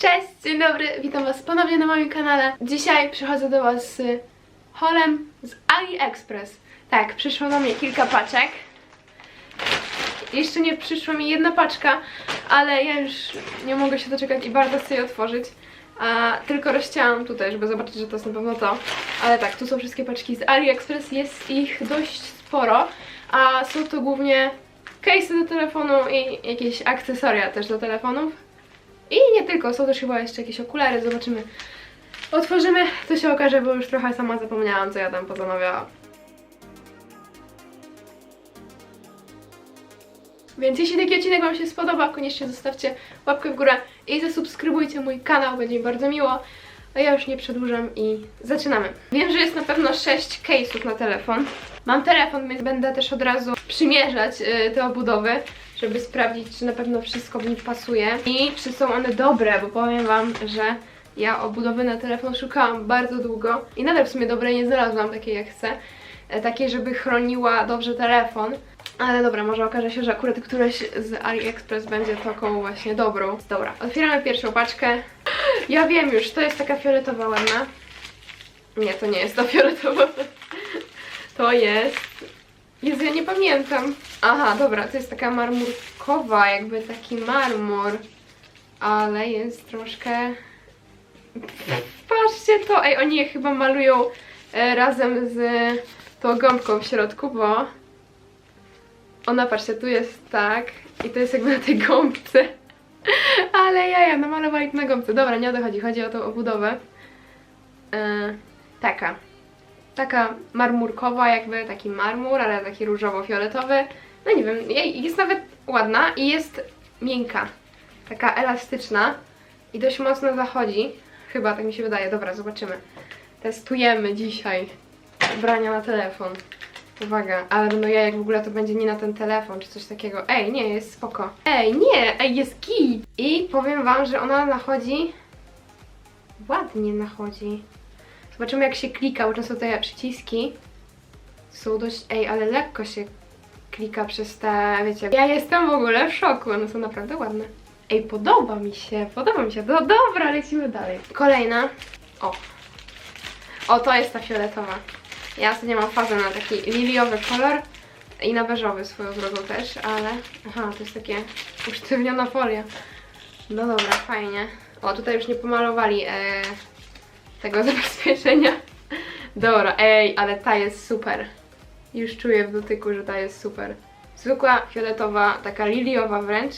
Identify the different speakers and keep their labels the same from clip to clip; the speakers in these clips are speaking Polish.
Speaker 1: Cześć, dzień dobry, witam was ponownie na moim kanale. Dzisiaj przychodzę do was z holem z AliExpress. Tak, przyszło do mnie kilka paczek. Jeszcze nie przyszła mi jedna paczka, ale ja już nie mogę się doczekać i bardzo chcę je otworzyć. A tylko rozcięłam tutaj, żeby zobaczyć, że to jest na pewno to. Ale tak, tu są wszystkie paczki z AliExpress, jest ich dość sporo, a są to głównie case'y do telefonu i jakieś akcesoria też do telefonów. I nie tylko, są też chyba jeszcze jakieś okulary, zobaczymy. Otworzymy, to się okaże, bo już trochę sama zapomniałam, co ja tam pozamawiałam. Więc jeśli taki odcinek Wam się spodoba, koniecznie zostawcie łapkę w górę i zasubskrybujcie mój kanał, będzie mi bardzo miło. A ja już nie przedłużam i zaczynamy. Wiem, że jest na pewno 6 case'ów na telefon. Mam telefon, więc będę też od razu przymierzać y, te obudowy, żeby sprawdzić, czy na pewno wszystko w nim pasuje i czy są one dobre, bo powiem Wam, że ja obudowy na telefon szukałam bardzo długo i nadal w sumie dobrej nie znalazłam takiej jak chcę. E, Takiej, żeby chroniła dobrze telefon. Ale dobra, może okaże się, że akurat któreś z AliExpress będzie taką właśnie dobrą. Dobra, otwieramy pierwszą paczkę. Ja wiem już, to jest taka fioletowa ładna. Nie, to nie jest ta fioletowa. To jest... Ja nie pamiętam. Aha, dobra, to jest taka marmurkowa, jakby taki marmur. Ale jest troszkę... Patrzcie to! Ej, oni je chyba malują e, razem z tą gąbką w środku, bo ona, patrzcie, tu jest tak i to jest jakby na tej gąbce. Ale ja, ja namalowali to na gąbce. Dobra, nie o to chodzi, chodzi o tą obudowę. E, taka. Taka marmurkowa jakby, taki marmur, ale taki różowo-fioletowy. No nie wiem, jest nawet ładna i jest miękka. Taka elastyczna i dość mocno zachodzi. Chyba, tak mi się wydaje. Dobra, zobaczymy. Testujemy dzisiaj ubrania na telefon. Uwaga, ale no ja jak w ogóle to będzie nie na ten telefon czy coś takiego. Ej, nie, jest spoko. Ej, nie, ej, jest kit. I powiem wam, że ona nachodzi ładnie nachodzi. Zobaczymy jak się klika, bo często te przyciski są dość, ej, ale lekko się klika przez te, wiecie. Ja jestem w ogóle w szoku, one są naprawdę ładne. Ej, podoba mi się, podoba mi się. No dobra, lecimy dalej. Kolejna. O. O, to jest ta fioletowa. Ja ostatnio mam fazę na taki liliowy kolor i na beżowy swoją drogą też, ale... Aha, to jest takie usztywniona folia. No dobra, fajnie. O, tutaj już nie pomalowali e, tego zabezpieczenia. Dobra, ej, ale ta jest super. Już czuję w dotyku, że ta jest super. Zwykła fioletowa, taka liliowa wręcz.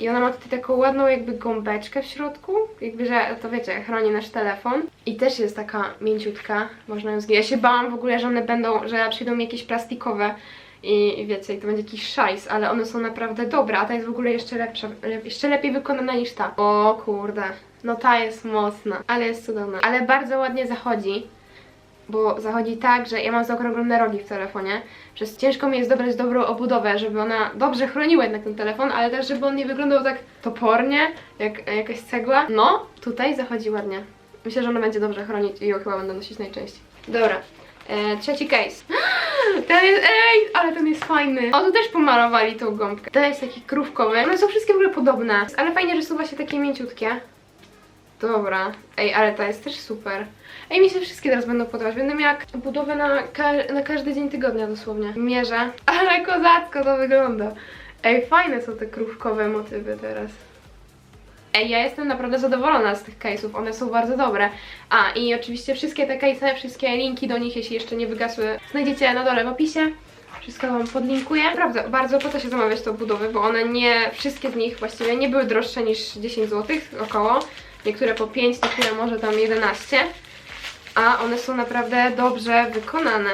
Speaker 1: I ona ma tutaj taką ładną jakby gąbeczkę w środku, jakby, że to wiecie, chroni nasz telefon. I też jest taka mięciutka, można ją zginąć. Ja się bałam w ogóle, że one będą, że przyjdą mi jakieś plastikowe i, wiecie, i to będzie jakiś szajs, ale one są naprawdę dobre, a ta jest w ogóle jeszcze lepsza, le, jeszcze lepiej wykonana niż ta. O kurde, no ta jest mocna, ale jest cudowna. Ale bardzo ładnie zachodzi bo zachodzi tak, że ja mam zaokrąglone rogi w telefonie, przez ciężko mi jest dobrać dobrą obudowę, żeby ona dobrze chroniła jednak ten telefon, ale też żeby on nie wyglądał tak topornie, jak jakaś cegła. No, tutaj zachodzi ładnie. Myślę, że ona będzie dobrze chronić i ją chyba będę nosić najczęściej. Dobra, e, trzeci case. Ten jest, ej, ale ten jest fajny. O, tu też pomalowali tą gąbkę. To jest taki krówkowy. One są wszystkie w ogóle podobne, ale fajnie, że są właśnie takie mięciutkie. Dobra. Ej, ale ta jest też super. Ej, mi się wszystkie teraz będą podobać. Będę miała budowę na, ka- na każdy dzień tygodnia dosłownie. Mierzę. Ale kozacko to wygląda. Ej, fajne są te krówkowe motywy teraz. Ej, ja jestem naprawdę zadowolona z tych case'ów, one są bardzo dobre. A, i oczywiście wszystkie te case'y, wszystkie linki do nich, jeśli jeszcze nie wygasły, znajdziecie na dole w opisie. Wszystko Wam podlinkuję. Naprawdę, bardzo opłaca się zamawiać te budowy, bo one nie, wszystkie z nich właściwie nie były droższe niż 10 zł około. Niektóre po 5, niektóre może tam 11. A one są naprawdę dobrze wykonane.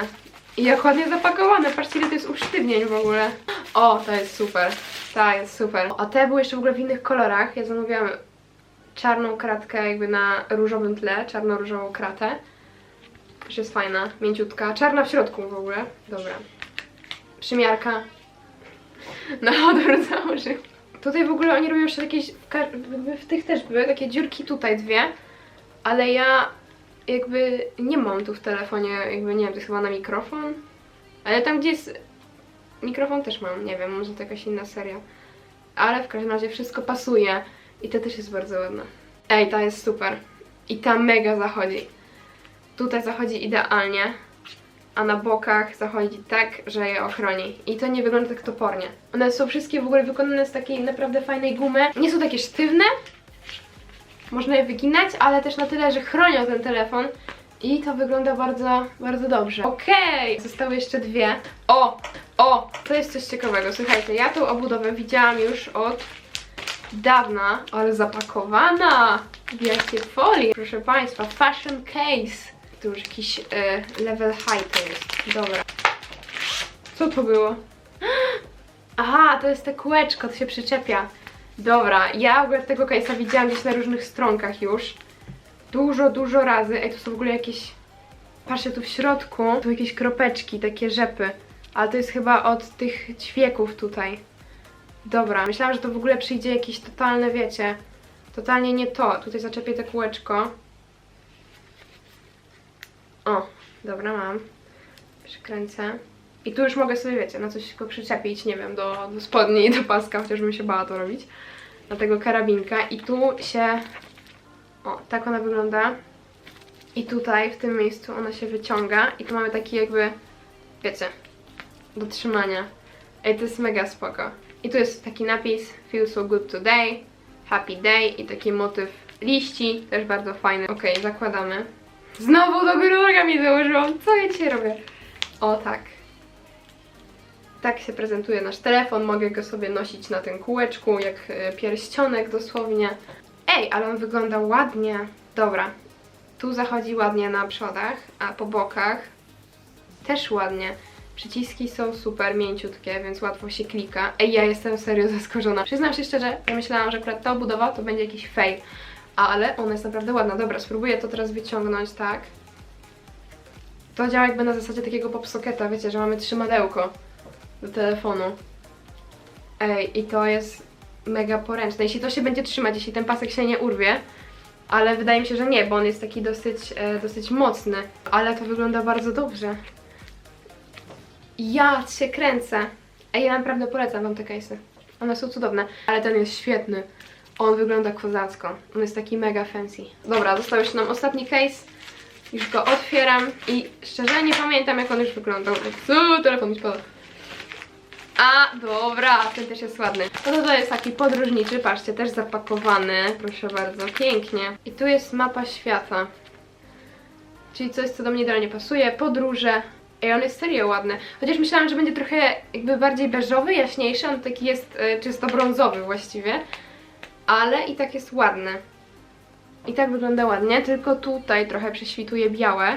Speaker 1: I jak ładnie zapakowane. Patrzcie, ile to jest usztywnień w ogóle. O, to jest super. Ta jest super. A te były jeszcze w ogóle w innych kolorach. Ja zamówiłam czarną kratkę jakby na różowym tle, czarno-różową kratę. Też jest fajna, mięciutka. Czarna w środku w ogóle. Dobra. Przymiarka. Na odwrót założył. Tutaj w ogóle oni robią jeszcze jakieś, w tych też były takie dziurki tutaj dwie, ale ja jakby nie mam tu w telefonie, jakby nie wiem, to jest chyba na mikrofon, ale tam gdzie jest mikrofon też mam, nie wiem, może to jakaś inna seria, ale w każdym razie wszystko pasuje i to też jest bardzo ładne. Ej, ta jest super. I ta mega zachodzi. Tutaj zachodzi idealnie, a na bokach zachodzi tak, że je ochroni. I to nie wygląda tak topornie. One są wszystkie w ogóle wykonane z takiej naprawdę fajnej gumy. Nie są takie sztywne, można je wyginać, ale też na tyle, że chronią ten telefon. I to wygląda bardzo, bardzo dobrze. Okej, zostały jeszcze dwie. O, o, to jest coś ciekawego. Słuchajcie, ja tą obudowę widziałam już od dawna, ale zapakowana w jakiej folii. Proszę Państwa, fashion case. Tu już jakiś e, level high to jest. Dobra. Co to było? Aha, to jest te kółeczko, to się przyczepia. Dobra, ja w ogóle tego case'a widziałam gdzieś na różnych stronkach już. Dużo, dużo razy. Ej, to są w ogóle jakieś... Patrzcie, tu w środku są jakieś kropeczki, takie rzepy. Ale to jest chyba od tych ćwieków tutaj. Dobra, myślałam, że to w ogóle przyjdzie jakieś totalne, wiecie, totalnie nie to. Tutaj zaczepię te kółeczko. O, dobra, mam. Przykręcę. I tu już mogę sobie, wiecie, na coś go przyczepić, nie wiem, do, do spodni do paska, chociaż bym się bała to robić. Na tego karabinka. I tu się... O, tak ona wygląda. I tutaj, w tym miejscu ona się wyciąga. I tu mamy taki jakby, wiecie, do trzymania. Ej, to jest mega spoko. I tu jest taki napis Feel so good today, happy day i taki motyw liści, też bardzo fajny. Ok, zakładamy. Znowu do góry nogami założyłam. Co ja dzisiaj robię? O tak. Tak się prezentuje nasz telefon. Mogę go sobie nosić na tym kółeczku, jak e, pierścionek dosłownie. Ej, ale on wygląda ładnie. Dobra. Tu zachodzi ładnie na przodach, a po bokach też ładnie. Przyciski są super mięciutkie, więc łatwo się klika. Ej, ja jestem serio zaskoczona. Przyznam się szczerze, ja myślałam, że akurat ta obudowa to będzie jakiś fail. Ale ona jest naprawdę ładna. Dobra, spróbuję to teraz wyciągnąć, tak. To działa jakby na zasadzie takiego popsocketa, wiecie, że mamy trzymadełko do telefonu. Ej, i to jest mega poręczne. Jeśli to się będzie trzymać, jeśli ten pasek się nie urwie, ale wydaje mi się, że nie, bo on jest taki dosyć, e, dosyć mocny. Ale to wygląda bardzo dobrze. Ja się kręcę. Ej, ja naprawdę polecam wam te case'y. One są cudowne, ale ten jest świetny. On wygląda kozacko. On jest taki mega fancy. Dobra, został jeszcze nam ostatni case. Już go otwieram i szczerze nie pamiętam jak on już wyglądał. Co? Telefon mi spada. A, dobra, ten też jest ładny. No to to jest taki podróżniczy, patrzcie, też zapakowany. Proszę bardzo, pięknie. I tu jest mapa świata. Czyli coś, co do mnie idealnie pasuje. Podróże. Ej, on jest serio ładny. Chociaż myślałam, że będzie trochę jakby bardziej beżowy, jaśniejszy. On taki jest y, czysto brązowy właściwie. Ale i tak jest ładny. I tak wygląda ładnie, tylko tutaj trochę prześwituje białe.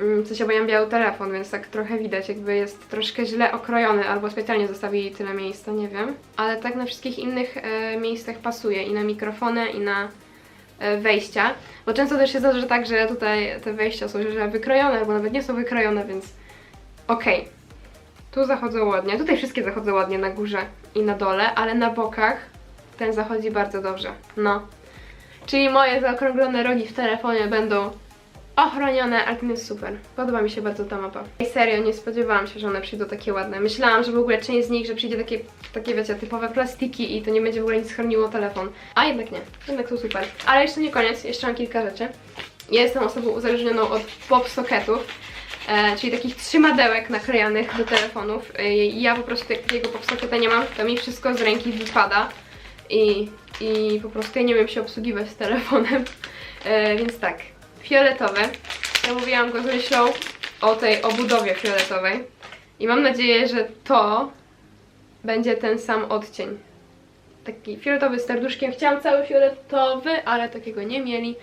Speaker 1: Mm, Co się bo ja mam biały telefon, więc tak trochę widać, jakby jest troszkę źle okrojony, albo specjalnie zostawili tyle miejsca, nie wiem. Ale tak na wszystkich innych e, miejscach pasuje i na mikrofony, i na e, wejścia. Bo często też się zdarza tak, że tutaj te wejścia są źle wykrojone, albo nawet nie są wykrojone, więc okej. Tu zachodzą ładnie, tutaj wszystkie zachodzą ładnie na górze i na dole, ale na bokach ten zachodzi bardzo dobrze. No. Czyli moje zaokrąglone rogi w telefonie będą ochronione, ale ten jest super. Podoba mi się bardzo ta mapa. I serio, nie spodziewałam się, że one przyjdą takie ładne. Myślałam, że w ogóle część z nich, że przyjdzie takie, takie wiecie, typowe plastiki i to nie będzie w ogóle nic chroniło telefon. A jednak nie. Jednak są super. Ale jeszcze nie koniec, jeszcze mam kilka rzeczy. Ja jestem osobą uzależnioną od pop socketów. E, czyli takich trzymadełek naklejanych do telefonów. E, ja po prostu jak takiego pop socketa nie mam, to mi wszystko z ręki wypada i, i po prostu ja nie wiem się obsługiwać z telefonem. E, więc tak, fioletowe. Zamówiłam go z myślą o tej obudowie fioletowej. I mam nadzieję, że to będzie ten sam odcień. Taki fioletowy z serduszkiem. Chciałam cały fioletowy, ale takiego nie mieli.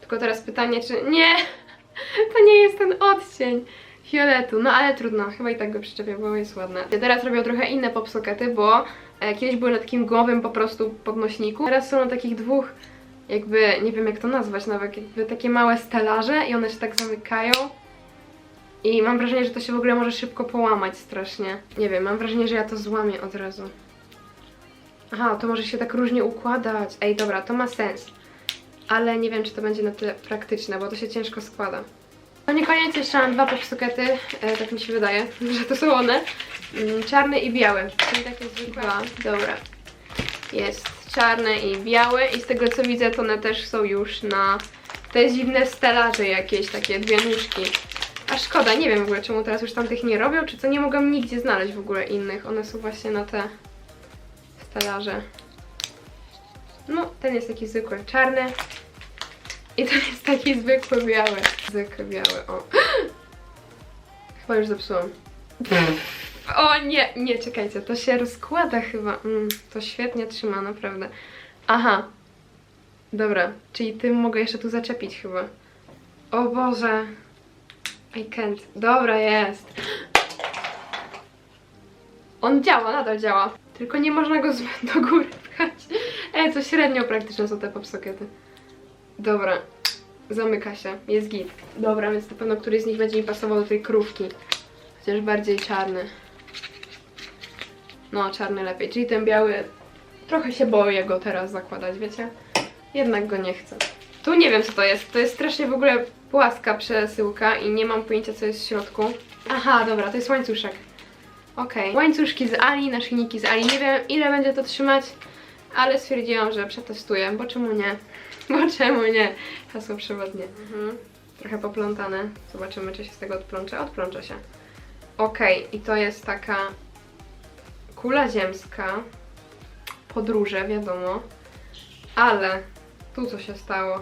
Speaker 1: Tylko teraz pytanie, czy... Nie! To nie jest ten odcień fioletu. No ale trudno, chyba i tak go przyczepię, bo jest ładne. Ja teraz robię trochę inne popsokety, bo e, kiedyś były na takim gumowym po prostu podnośniku. Teraz są na takich dwóch jakby, nie wiem jak to nazwać nawet, jakby takie małe stelaże i one się tak zamykają. I mam wrażenie, że to się w ogóle może szybko połamać strasznie. Nie wiem, mam wrażenie, że ja to złamię od razu. Aha, to może się tak różnie układać. Ej, dobra, to ma sens. Ale nie wiem, czy to będzie na tyle praktyczne, bo to się ciężko składa. No nie koniec, jeszcze mam dwa popsukety, e, tak mi się wydaje, że to są one. Mm, czarny i biały, czyli takie zwykłe. Dwa, dobra. Jest czarne i białe i z tego co widzę to one też są już na te dziwne stelaże jakieś, takie dwie nóżki. A szkoda, nie wiem w ogóle czemu teraz już tamtych nie robią, czy co nie mogłam nigdzie znaleźć w ogóle innych. One są właśnie na te stelaże. No, ten jest taki zwykły czarny. I ten jest taki zwykły biały. Zwykły biały, o. Chyba już zepsułam. O nie, nie, czekajcie, to się rozkłada chyba. Mm, to świetnie trzyma, naprawdę. Aha. Dobra, czyli tym mogę jeszcze tu zaczepić chyba. O Boże. I can't. Dobra, jest. On działa, nadal działa. Tylko nie można go do góry pchać. Ej, to średnio praktyczne są te popsokety. Dobra. Zamyka się. Jest git. Dobra, więc na pewno któryś z nich będzie mi pasował do tej krówki. Chociaż bardziej czarny. No, czarny lepiej. Czyli ten biały... Trochę się boję go teraz zakładać, wiecie? Jednak go nie chcę. Tu nie wiem co to jest. To jest strasznie w ogóle płaska przesyłka i nie mam pojęcia co jest w środku. Aha, dobra, to jest łańcuszek. Okej. Łańcuszki z Ali, naszyjniki z Ali. Nie wiem ile będzie to trzymać, ale stwierdziłam, że przetestuję, bo czemu nie? Bo czemu nie? Hasło przewodnie. Mhm. Trochę poplątane. Zobaczymy czy się z tego odplączę. Odplączę się. Okej, i to jest taka kula ziemska. Podróże, wiadomo. Ale tu co się stało?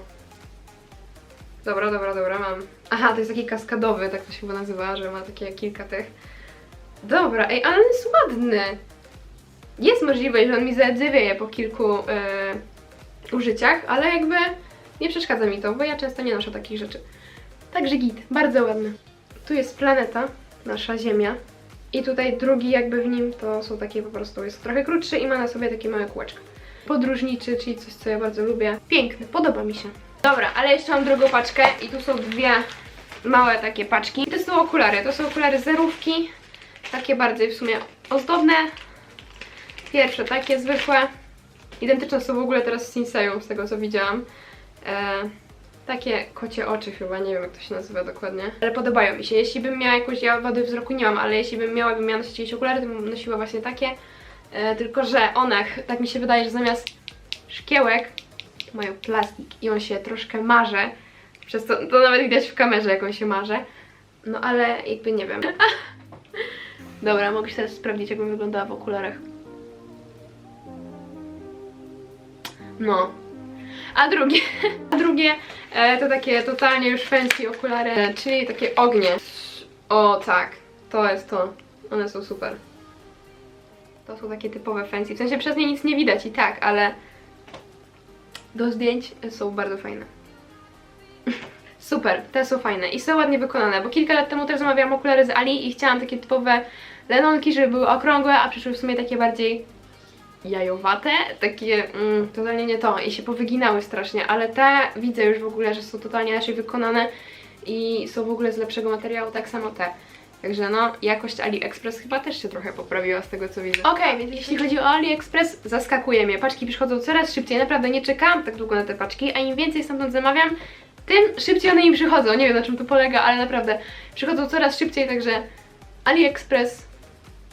Speaker 1: Dobra, dobra, dobra, mam. Aha, to jest taki kaskadowy, tak to się chyba nazywa, że ma takie kilka tych. Dobra, ej, ale on jest ładny. Jest możliwe, że on mi zadzewieje po kilku e, użyciach, ale jakby nie przeszkadza mi to, bo ja często nie noszę takich rzeczy. Także git, bardzo ładny. Tu jest planeta, nasza Ziemia. I tutaj drugi jakby w nim to są takie po prostu, jest trochę krótszy i ma na sobie takie małe kółeczko. Podróżniczy, czyli coś, co ja bardzo lubię. Piękny, podoba mi się. Dobra, ale jeszcze mam drugą paczkę i tu są dwie małe takie paczki. To są okulary, to są okulary zerówki, takie bardziej w sumie ozdobne. Pierwsze takie zwykłe. Identyczne są w ogóle teraz z Sinseją, z tego co widziałam. E, takie kocie oczy chyba, nie wiem jak to się nazywa dokładnie. Ale podobają mi się. Jeśli bym miała jakąś, ja wady wzroku nie mam, ale jeśli bym miała, bym miała nosić jakieś okulary, to bym nosiła właśnie takie. E, tylko, że one, tak mi się wydaje, że zamiast szkiełek mają plastik i on się troszkę marze. Przez to, to nawet widać w kamerze, jak on się marze. No ale jakby nie wiem. Dobra, mogę się teraz sprawdzić, jak bym wyglądała w okularach. No. A drugie, a drugie to takie totalnie już fancy okulary, e, czyli takie ognie. O tak, to jest to. One są super. To są takie typowe fancy. W sensie przez nie nic nie widać i tak, ale do zdjęć są bardzo fajne. Super, te są fajne i są ładnie wykonane, bo kilka lat temu też zamawiałam okulary z Ali i chciałam takie typowe lenonki, żeby były okrągłe, a przyszły w sumie takie bardziej jajowate, takie mm, totalnie nie to i się powyginały strasznie, ale te widzę już w ogóle, że są totalnie inaczej wykonane i są w ogóle z lepszego materiału, tak samo te. Także no, jakość AliExpress chyba też się trochę poprawiła z tego co widzę. Okej, więc jeśli chodzi o AliExpress, zaskakuje mnie. Paczki przychodzą coraz szybciej, naprawdę nie czekałam tak długo na te paczki, a im więcej stamtąd zamawiam, tym szybciej one mi przychodzą. Nie wiem na czym to polega, ale naprawdę przychodzą coraz szybciej, także AliExpress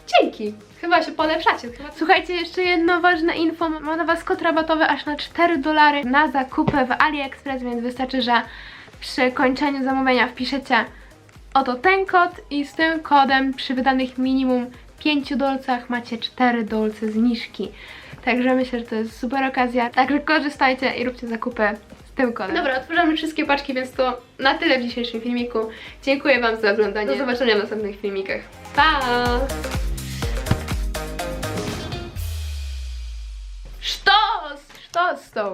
Speaker 1: Dzięki! Chyba się polepszacie. Chyba... Słuchajcie, jeszcze jedno ważne info. Mam na Was kod rabatowy aż na 4 dolary na zakupy w AliExpress, więc wystarczy, że przy kończeniu zamówienia wpiszecie oto ten kod i z tym kodem przy wydanych minimum 5 dolcach macie 4 dolce zniżki. Także myślę, że to jest super okazja. Także korzystajcie i róbcie zakupy z tym kodem. Dobra, otworzymy wszystkie paczki, więc to na tyle w dzisiejszym filmiku. Dziękuję Wam za oglądanie. Do zobaczenia w następnych filmikach. Pa! Что? Что с тобой?